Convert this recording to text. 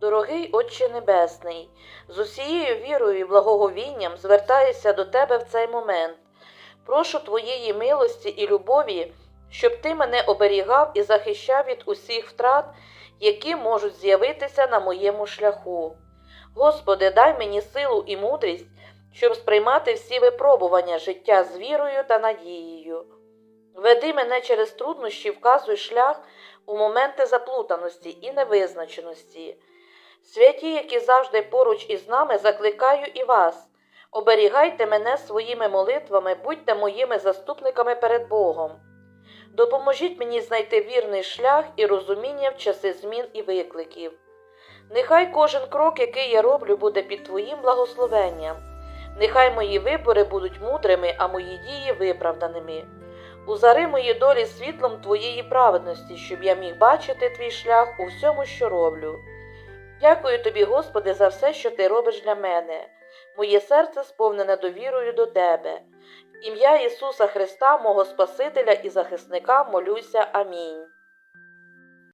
Дорогий Отче Небесний, з усією вірою і благоговінням звертаюся до Тебе в цей момент. Прошу Твоєї милості і любові, щоб Ти мене оберігав і захищав від усіх втрат, які можуть з'явитися на моєму шляху. Господи, дай мені силу і мудрість, щоб сприймати всі випробування життя з вірою та надією. Веди мене через труднощі, вказуй шлях у моменти заплутаності і невизначеності. Святі, які завжди поруч із нами, закликаю і вас. Оберігайте мене своїми молитвами, будьте моїми заступниками перед Богом. Допоможіть мені знайти вірний шлях і розуміння в часи змін і викликів. Нехай кожен крок, який я роблю, буде під Твоїм благословенням. Нехай мої вибори будуть мудрими, а мої дії виправданими. Узари мої долі світлом Твоєї праведності, щоб я міг бачити твій шлях у всьому, що роблю. Дякую тобі, Господи, за все, що ти робиш для мене. Моє серце сповнене довірою до Тебе. Ім'я Ісуса Христа, мого Спасителя і захисника, молюся. Амінь.